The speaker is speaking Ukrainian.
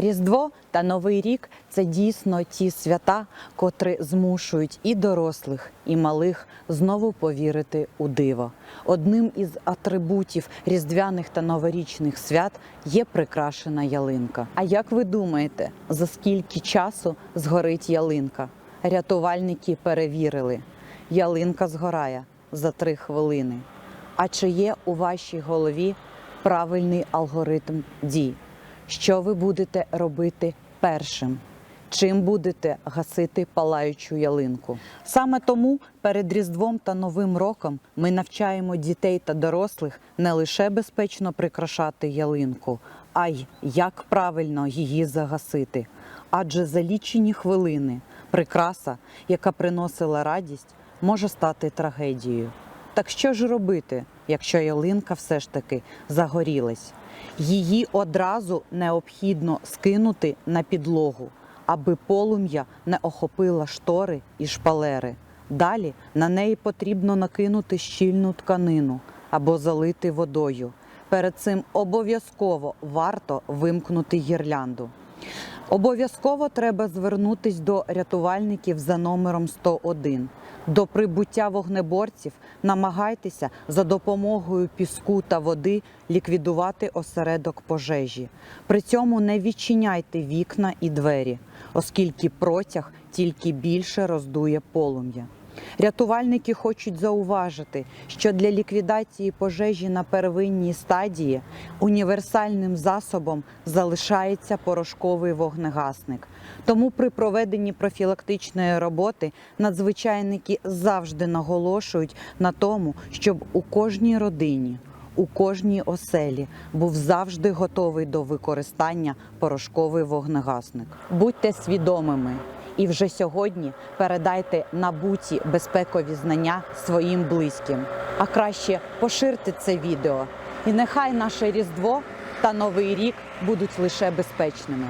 Різдво та Новий рік це дійсно ті свята, котрі змушують і дорослих, і малих знову повірити у диво. Одним із атрибутів різдвяних та новорічних свят є прикрашена ялинка. А як ви думаєте, за скільки часу згорить ялинка? Рятувальники перевірили. Ялинка згорає за три хвилини. А чи є у вашій голові правильний алгоритм дій? Що ви будете робити першим? Чим будете гасити палаючу ялинку? Саме тому перед Різдвом та Новим роком ми навчаємо дітей та дорослих не лише безпечно прикрашати ялинку, а й як правильно її загасити. Адже за лічені хвилини прикраса, яка приносила радість, може стати трагедією. Так що ж робити, якщо ялинка все ж таки загорілась? Її одразу необхідно скинути на підлогу, аби полум'я не охопило штори і шпалери. Далі на неї потрібно накинути щільну тканину або залити водою. Перед цим обов'язково варто вимкнути гірлянду. Обов'язково треба звернутись до рятувальників за номером 101. До прибуття вогнеборців намагайтеся за допомогою піску та води ліквідувати осередок пожежі. При цьому не відчиняйте вікна і двері, оскільки протяг тільки більше роздує полум'я. Рятувальники хочуть зауважити, що для ліквідації пожежі на первинній стадії універсальним засобом залишається порошковий вогнегасник. Тому при проведенні профілактичної роботи надзвичайники завжди наголошують на тому, щоб у кожній родині. У кожній оселі був завжди готовий до використання порошковий вогнегасник. Будьте свідомими і вже сьогодні передайте набуті безпекові знання своїм близьким. А краще поширте це відео. І нехай наше Різдво та Новий рік будуть лише безпечними.